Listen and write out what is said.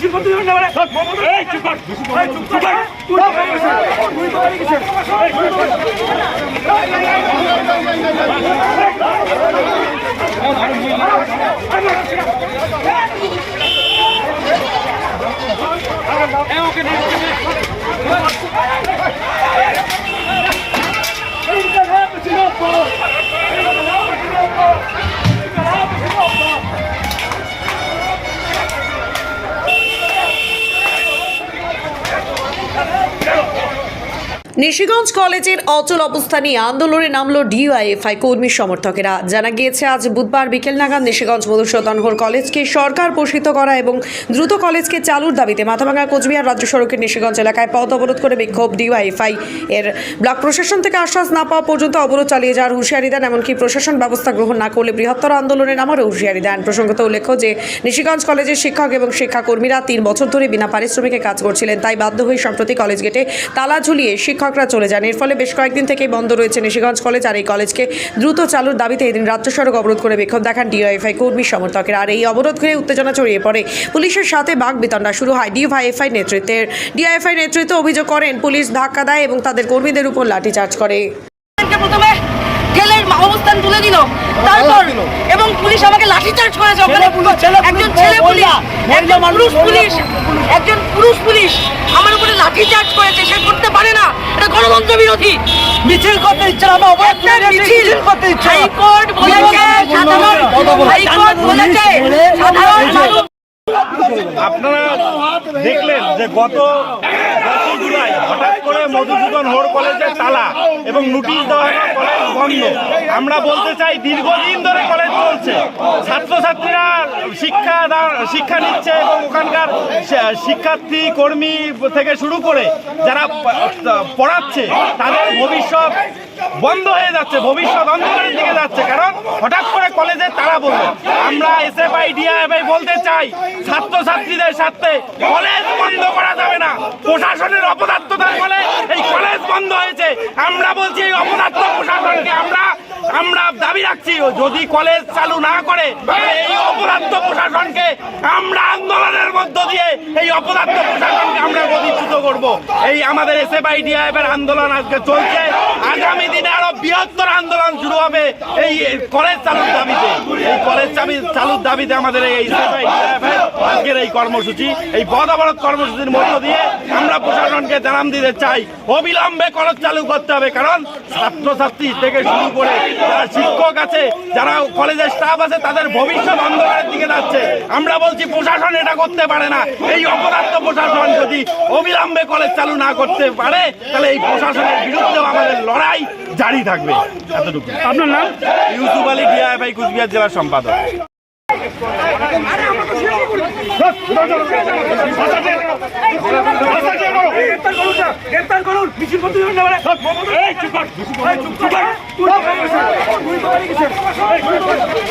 মিছিল করতে যাবেন না মানে এই চুপ কর। চুপ কর। তুই নিশিগঞ্জ কলেজের অচল অবস্থা নিয়ে আন্দোলনে নামল ডিওয়াইএফআই কর্মী সমর্থকেরা। জানা গিয়েছে, আজ বুধবার বিকেল নাগাদ নিশিগঞ্জ মধুসূদনহর কলেজকে সরকার পোষিত করা এবং দ্রুত কলেজকে চালুর দাবিতে মাথাভাঙা কোচবিহার রাজ্য সড়কের নিশিগঞ্জ এলাকায় পথ অবরোধ করে বিক্ষোভ ডিওয়াইএফআই এর। ব্লক প্রশাসন থেকে আশ্বাস না পাওয়া পর্যন্ত অবরোধ চালিয়ে যাওয়ার হুঁশিয়ারি দেন, এমনকি প্রশাসন ব্যবস্থা গ্রহণ না করলে বৃহত্তর আন্দোলনে নামারও হুঁশিয়ারি দেন। প্রসঙ্গত উল্লেখ্য যে, নিশিগঞ্জ কলেজের শিক্ষক এবং শিক্ষাকর্মীরা তিন বছর ধরে বিনা পারিশ্রমিকে কাজ করছিলেন, তাই বাধ্য হয়ে সম্প্রতি কলেজ গেটে তালা ঝুলিয়ে শিক্ষকরা চলে যান। এর ফলে বেশ কয়েকদিন থেকেই বন্ধ রয়েছে নিশিগঞ্জ কলেজ আর এই কলেজকে দ্রুত চালুর দাবিতে এদিন রাজ্য সড়ক অবরোধ করে বিক্ষোভ দেখান ডিওএফআই কর্মী সমর্থকের। আর এই অবরোধ ঘিরে উত্তেজনা ছড়িয়ে পড়ে। পুলিশের সাথে বাঘ বিতণ্ডা শুরু হয় ডিওএফআই নেতৃত্বের। ডিওএফআই নেতৃত্ব অভিযোগ করেন, পুলিশ ধাক্কা দেয় এবং তাদের কর্মীদের উপর লাঠিচার্জ করে। অবস্থান তুলে দিল। তারপর এবং পুলিশ আমাকে লাঠিচার্জ করেছে ওখানে। একজন ছেলে পুলিশ একজন পুরুষ পুলিশ একজন পুরুষ পুলিশ আমার উপরে লাঠিচার্জ করেছে সে করতে পারে না। এটা গণতন্ত্র বিরোধী। মিছিল করতে ইচ্ছে না, আমরা মিছিল করতে ইচ্ছে হাইকোর্ট বলেছে সাধারণ হাইকোর্ট বলেছে সাধারণ আপনারা দেখলেন যে গত জুলাই মধুসূদন হোর কলেজের তালা এবং নোটিশ দেওয়া হলো কলেজ বন্ধ। আমরা বলতে চাই, দীর্ঘদিন ধরে কলেজ চলছে। ছাত্রছাত্রীরা শিক্ষা শিক্ষা নিচ্ছে এবং ওখানকার শিক্ষার্থী, কর্মী থেকে শুরু করে যারা পড়াচ্ছে, তাদের ভবিষ্যৎ বন্ধ হয়ে যাচ্ছে, ভবিষ্যৎ অন্ধকারের দিকে যাচ্ছে। কারণ হঠাৎ করে কলেজে তারা বলবে, আমরা এসএফআই ডিআইএফআই বলতে চাই, ছাত্রছাত্রীদের সাথে কলেজ বন্ধ করা যাবে না। প্রশাসনের অপদার্থতার ফলে এই কলেজ বন্ধ হয়েছে। আমরা বলছি এই অপদার্থ প্রশাসনকে আমরা আমরা দাবি রাখছি যদি কলেজ চালু না করে এই অপদার্থ প্রশাসনকে আমরা আন্দোলনের মধ্য দিয়ে এই অপদার্থ প্রশাসনকে আমরা প্রতিষ্ঠিত করব। এই আমাদের এসএফআই ডিআইএফের আন্দোলন আজকে চলছে। আগামী দিনে আরও বৃহত্তর আন্দোলন শুরু হবে। এই কলেজ চালুর দাবিতে। এই কলেজ চালুর দাবিতে আমাদের এই আজকের এই কর্মসূচি। এই পদ অবরোধ কর্মসূচির মধ্য দিয়ে আমরা প্রশাসনকে জানান দিতে চাই। অবিলম্বে কলেজ চালু করতে হবে, কারণ ছাত্রছাত্রী থেকে শুরু করে যারা শিক্ষক আছে, যারা কলেজের স্টাফ আছে, তাদের ভবিষ্যৎ অন্ধকারের দিকে যাচ্ছে। আমরা বলছি প্রশাসন এটা করতে পারে না। এই অপদার্থ প্রশাসন যদি অবিলম্বে কলেজ চালু না করতে পারে তাহলে এই প্রশাসনের বিরুদ্ধেও আমাদের লড়াই জারি থাকবে। এতটুকু। আপনার নাম? ইউসুফ আলী ডিআইএফআই কুচবিহার জেলার সম্পাদক। করুন মিছিল করতে চুপ কর এই চুপ কর তুই তো পারি গেছিস তুই তো পারি গেছিস এই তুই তো পারি